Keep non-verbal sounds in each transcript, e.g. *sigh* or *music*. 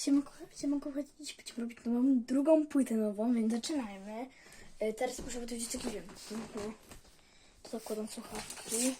Siemanko, siemanko, dziś będziemy robić nową, drugą płytę nową, więc zaczynajmy. E, Teraz muszę powiedzieć taki wiem. Mhm. Tu zakładam słuchawki.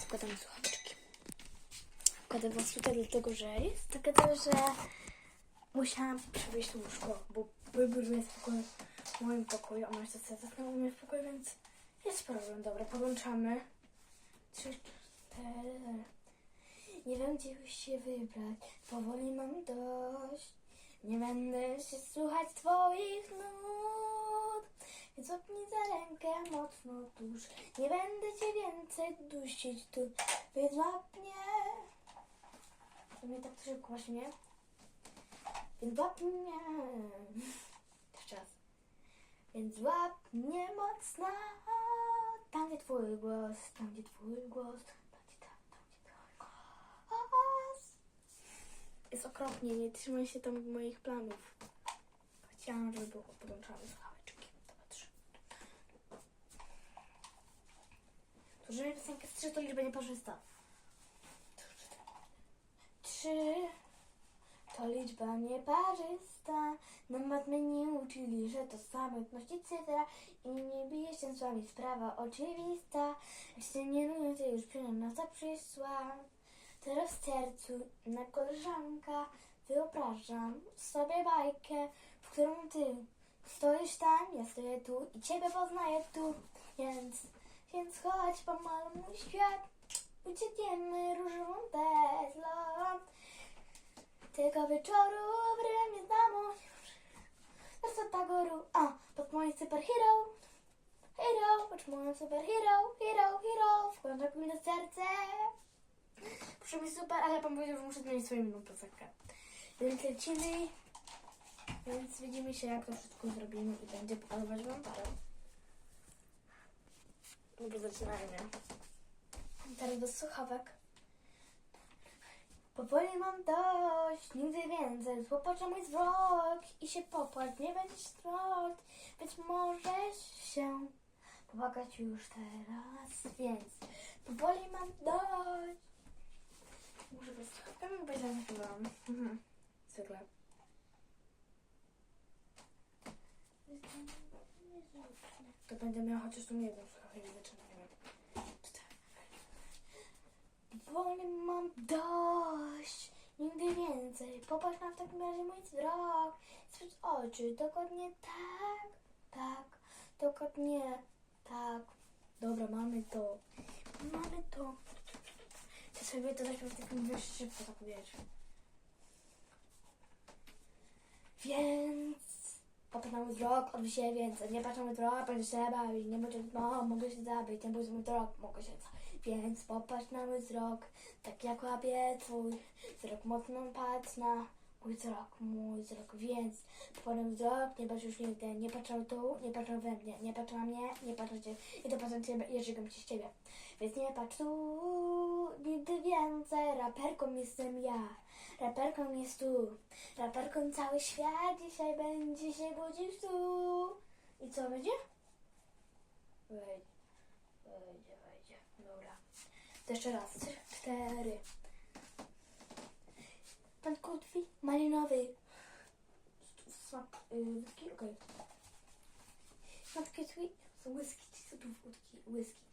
Zakładam słuchaweczki. Wkładam was tutaj dlatego, że jest takie to, że musiałam przewieźć łóżko, bo wybór jest w w moim pokoju, a moja siostra zasnęła u mnie w pokoju, więc jest problem. Dobra, podłączamy. Trzy, cztery. Nie wiem, gdzie już się wybrać. Powoli mam dość. Nie będę się słuchać twoich nut. Więc łapnij za rękę mocno tuż. Nie będę cię więcej dusić tu. Więc łap mnie. To mnie tak szybko właśnie, nie? Więc łap mnie. *laughs* Jeszcze raz. Więc łap mocno. Tam gdzie twój głos, tam gdzie twój głos, tam gdzie tam, tam gdzie twój głos. Jest okropnie, nie trzymaj się tam moich planów. Chciałam, żeby było podłączone słuchaweczki. To żeby piosenkę z trzy to liczba nieparzysta. Trzy to liczba nieparzysta. Na matmy nie uczyli, że to samotność i cyfra i nie bije się z wami sprawa oczywista. Się nie to już przyjemność przyszła. Teraz w sercu na koleżanka wyobrażam sobie bajkę, w którą ty stoisz tam, ja stoję tu i ciebie poznaję tu, więc, więc chodź pomaluj mój świat, uciekniemy różową Teslą. Tego wieczoru w Rzymie znamu Wersata góru, a, pod moim superhero Hero, pod moim superhero, hero, hero Wkładam mi na serce Proszę mi super, ale pan powiedział, że muszę zmienić swoją inną piosenkę. Więc lecimy. Więc widzimy się, jak to wszystko zrobimy i będzie pokazywać wam parę. Dobra, zaczynajmy. Teraz do słuchawek. Powoli mam dość, nigdy więcej. Złapać na mój wzrok i się popłać, nie będziesz strot, więc możesz się popłakać już teraz. Więc powoli mam dość. Muszę słuchawkami, bo ja zaśpiewałam. Mhm. Zwykle. To będę miała chociaż tu jedną słuchawkę, nie nie wiem. Powoli mam dość, nigdy więcej. Popatrz na w takim razie mój wzrok. Spójrz oczy, dokładnie tak, tak, dokładnie tak. Dobra, mamy to. Mamy to. Chcę sobie to zaśpiewać w takim wiesz, szybko tak wiesz. Więc popatrz na mój wzrok, odwróć się więcej. Nie patrz na wzrok, będę się bawić. Nie bądź, no, mogę się zabić. Nie bądź mój wzrok, mogę się zabić. Więc popatrz na mój wzrok, tak jak łapie twój wzrok. Mocno patrz na wzrok, mój wzrok. Więc mój wzrok, nie patrz już nigdy. Nie patrz na tu, nie patrz we mnie. Nie patrz na mnie, nie patrz na ciebie. I to patrz na ciebie, ja żygam się z ciebie. Więc nie patrz tu, nigdy więcej. Raperką jestem ja. Raperką jest tu. Raperką cały świat dzisiaj będzie się budził tu. I co będzie? Wejdzie, wejdzie, wejdzie. Dobra. To jeszcze raz. Cztery. Pan kotwi malinowy. Whisky? Okej. Słodkie whisky. Whisky, czy są tu? Whisky.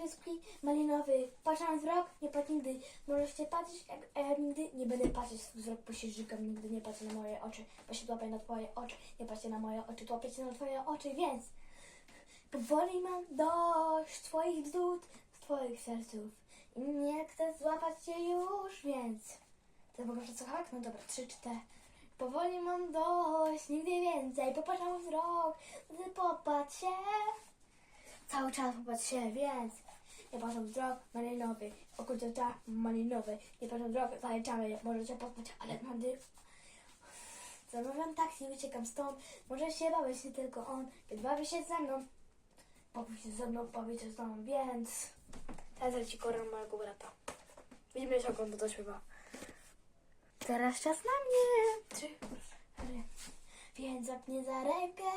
Whisky malinowy. Patrz na wzrok, nie patrz nigdy. Możesz się patrzeć, jak- ja nigdy nie będę patrzeć w wzrok, bo się żygam. Nigdy nie patrzę na moje oczy, bo się na twoje oczy. Nie patrzcie na moje oczy, tłapię się na twoje oczy, więc powoli mam dość twoich bzdur, twoich serców. Nie chcę złapać cię już, więc... To mogę przesłuchać? No dobra, trzy, cztery. Powoli mam dość, nigdy więcej. Popatrz na mój wzrok, ty popatrz się. Cały czas popatrz się, więc nie patrz na wzrok malinowy, okuta malinowy. Nie patrz na wzrok zaliczamy, możecie poznać, ale mam dyf. Zamawiam taksi, uciekam stąd. Może się bawić się tylko on, więc bawi się ze mną. Bawi się ze mną, bawi się z mną, więc... Teraz leci koran mojego brata. Widzimy się, jak on to śpiewa. Teraz czas na mnie. Trzy, cztery. Więc mnie za rękę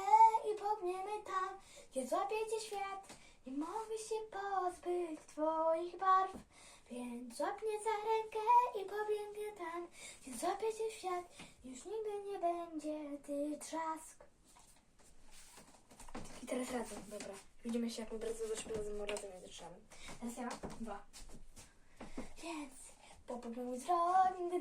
i pogniemy tam, gdzie złapie cię świat. Nie mogę się pozbyć twoich barw. Więc złap mnie za rękę i pobiegnie tam, gdzie złapie cię świat. Już nigdy nie będzie ty trzask. I teraz razem, dobra. Widzimy się, jak my bardzo zaśpiewamy razem nie zaczynamy. Teraz ja, dwa. Więc na mój wzrok, nigdy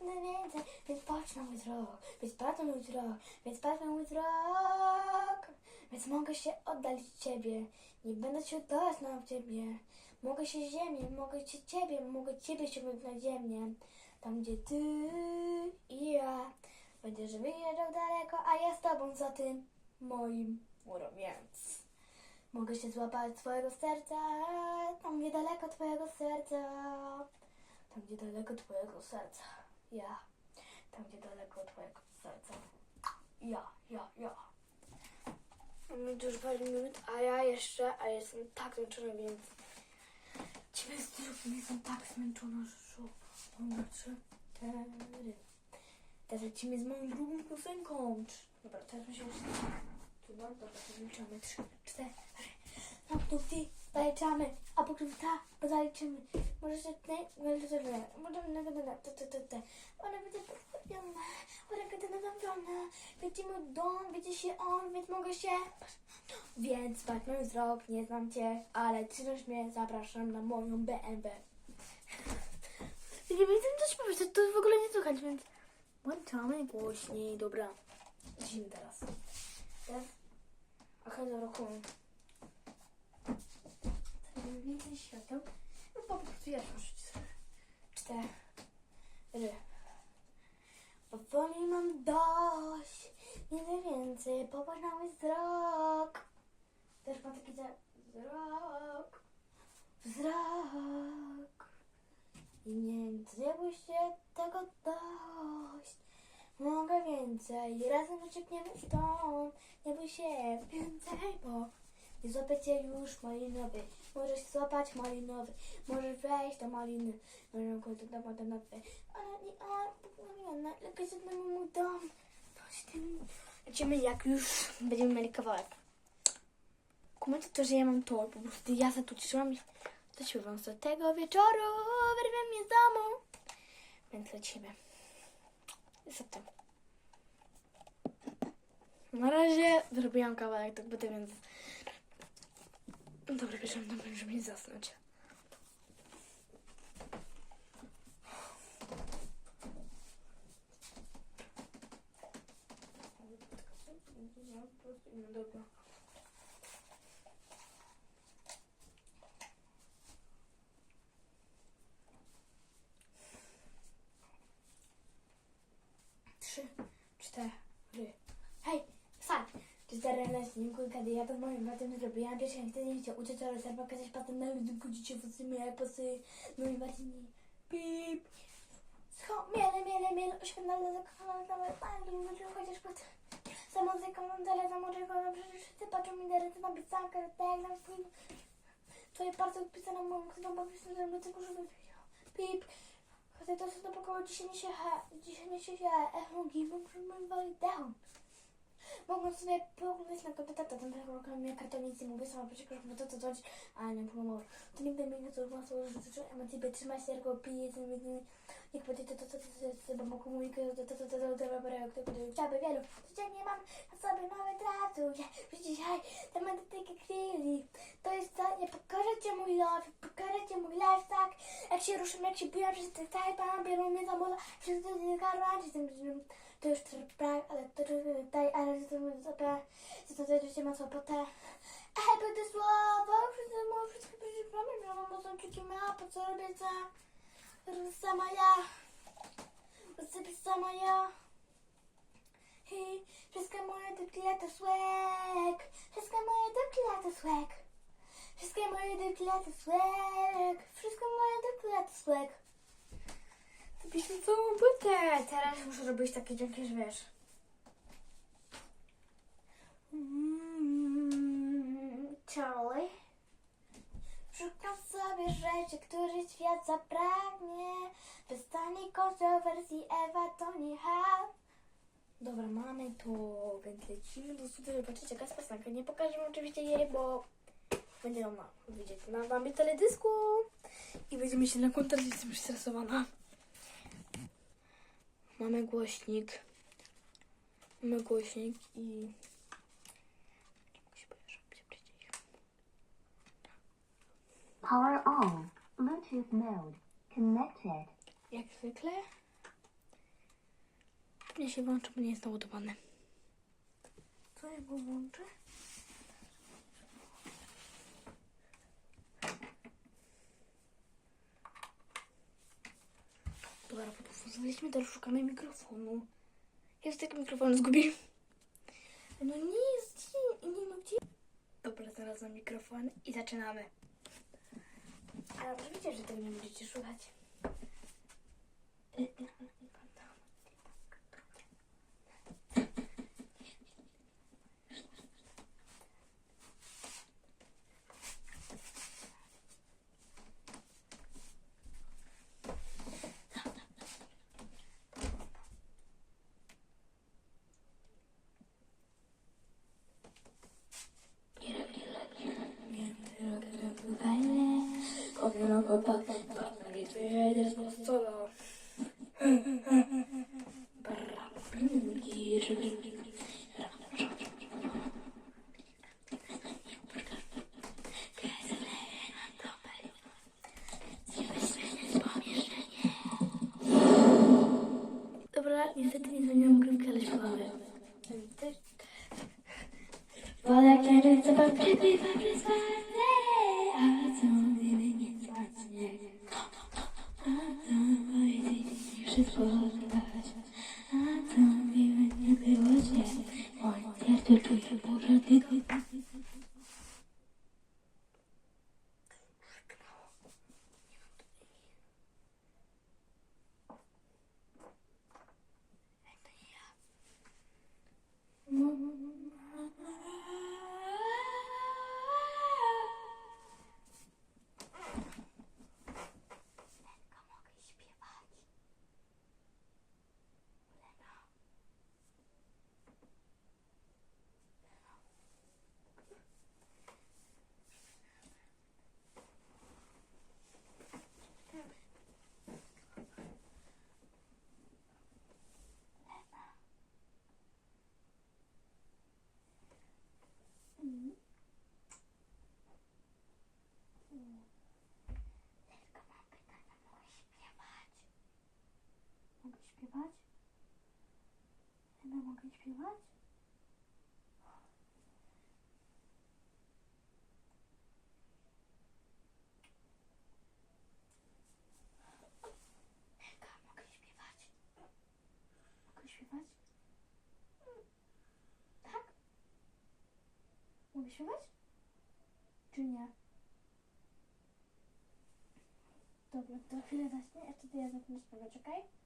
nie więcej, więc patrz na mój wzrok, więc patrz na mój wzrok, więc patrz na mój wzrok. Więc mogę się oddalić Ciebie, nie będę się oddalać na Ciebie. Mogę się ziemię, mogę się Ciebie, mogę Ciebie ściągnąć na ziemię. Tam, gdzie Ty i ja będziesz wyjeżdżał daleko, a ja z Tobą za tym moim murem, więc mogę się złapać Twojego serca, tam, gdzie daleko Twojego serca. Tam, gdzie daleko Twojego serca. Ja. Tam, gdzie daleko Twojego serca. Ja, ja, ja. Mamy już parę minut, a ja jeszcze, a jestem tak zmęczona, więc Ciebie z drugim jestem tak zmęczona, że. Dobra, trzy, cztery. Teraz lecimy z moją drugą piosenką. Dobra, teraz musimy jeszcze... No, to liczymy. Trzy, cztery. No, tu, ty, zaliczamy, a potem ta, bo zaliczymy. Może się ty, może się ty, może na to, to, to, to. Ona będzie postawiona, ona będzie nadawiona. Wiecie mój dom, wiecie się on, więc mogę się... Więc mój wzrok, nie znam cię, ale ty znasz mnie, zapraszam na moją BMW. Nie wiem, co śpiewać, to, w ogóle nie słychać, więc włączamy głośniej, dobra. Lecimy teraz. Teraz? Aha, dobra, chłon. Więcej świateł. No po prostu ja proszę Cztery. Powoli mam dość. Nie więcej. Popatrz na mój wzrok. Też mam taki wzrok. Wzrok. I nie nie się tego dość. Mogę więcej. Razem uciekniemy stąd. Nie bój się więcej, bo nie złapiecie już malinowy. Możesz złapać malinowy. Możesz wejść do maliny. Możesz go do domu do nowy. Ale nie, a, nie, lepiej na mój dom. Coś tym. Jak już będziemy mieli kawałek. Kumacie to, że ja mam to, po prostu ja za to i zaśpiewam sobie tego wieczoru, wyrwę mnie z domu. Więc lecimy. Zatem. Na razie zrobiłam kawałek, tak będę więc... Dobra, bierzemy to, żeby nie zasnąć. Dobra. Trzy, cztery. Hej, wstań! Cztery leśniku, kiedy ja to moim bratem zrobiłam, pierwsze jak chciał uczyć, ale trzeba pokazać potem na YouTube, dziecię włosy, miałe posy, no i właśnie pip. Scho, miele, miele, miele, oświetlane, zakochane, nawet może chociaż pod... Za muzyką mam tyle za młodego, no przecież wszyscy patrzą mi na ręce, na pisankę, tak, na swój... Twoje palce odpisane moją chyba, bo myślę, że będę żeby. Pip. Chcę to pokoju, nie dzisiaj nie się, echo, gibu, przemywali dechą. Mogą sobie pooglądać na komputera, tam programie kartonicy, mówię sama przecież, bo to co ale nie pomogło. To nigdy mi nie to łatwo, że to emocje by trzymać się, tylko pije, to niech będzie to, to, to, to, to, bo mogą mówić, to, to, to, to, to, to, to, to, to, chciałby wielu. Codziennie mam na sobie nowe tratuję, już dzisiaj te będę takie chwili. To jest to, nie pokażę Ci mój love, pokażę Ci mój life, tak? Jak się ruszam, jak się biję przez te tajpa, biorą mnie za mola, przez te garba, czy tym, to już trwa, ale to daj, ale to jest okej, to to już się ma słabotę. Ej, będę słabo, wszystko mam wszystko przyjrzeć, że mam mocno czucie ma, po co robię za... Sama ja, sobie sama ja. Hej, wszystko moje dykle to słek, wszystko moje dykle to słek. Moje to słek, wszystko moje to słek. Zapiszmy całą płytę. Teraz muszę robić takie dźwięki, że wiesz. Mm, Charlie. Szukam sobie rzeczy, które świat zapragnie. Bez taniej kontrowersji Ewa to nie. Dobra, mamy to, więc lecimy do studia, zobaczycie jaka jest piosenka. Nie pokażę oczywiście jej, bo będzie ona widzieć na mamie teledysku i będziemy się na koncert, jestem stresowana. Mamy głośnik. Mamy głośnik i... Power on. Bluetooth mode. Connected. Jak zwykle. Nie się włączy, bo nie jest naładowany. Co ja go włączę? Dobra, potworzyliśmy, teraz szukamy mikrofonu. Jest taki mikrofon zgubił. No nie jest, nie, nie no gdzie? Dobra, znalazłam mikrofon i zaczynamy. Ale oczywiście, że tego nie będziecie słuchać. Dobra, niestety nie zmieniłam grywki, ale śpiewamy. Woda księżyca pokrywa przez fazę, a co mówimy nie smacznie. A co powiedzieć, wszystko oddawać. A co mówimy nie było źle, moje serce czuje burzę tylko. Mogę śpiewać? Ja mogę śpiewać? Eka, mogę śpiewać? Mogę śpiewać? Tak? Mogę śpiewać? Czy nie? Dobra, to chwilę zacznie, a wtedy ja zacznę śpiewać, okej?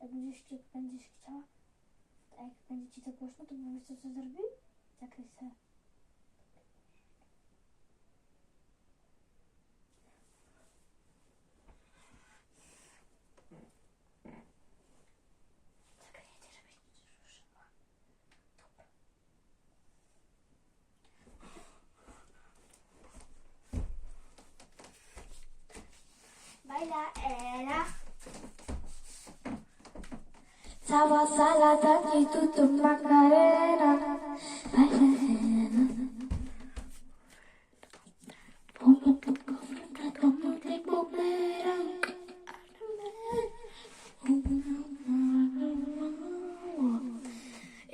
Jak będziesz, będziesz chciała, a jak będzie ci to głośno, to powiesz co, co zrobił? Zakryj. Cała sala takiej tutu makarena.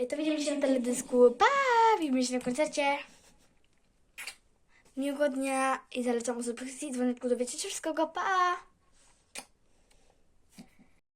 To widzimy się na teledysku. Pa! Widzimy się na koncercie. Miłego dnia i zalecam subskrypcji, dzwoneczku, dowiecie się wszystkiego. Pa!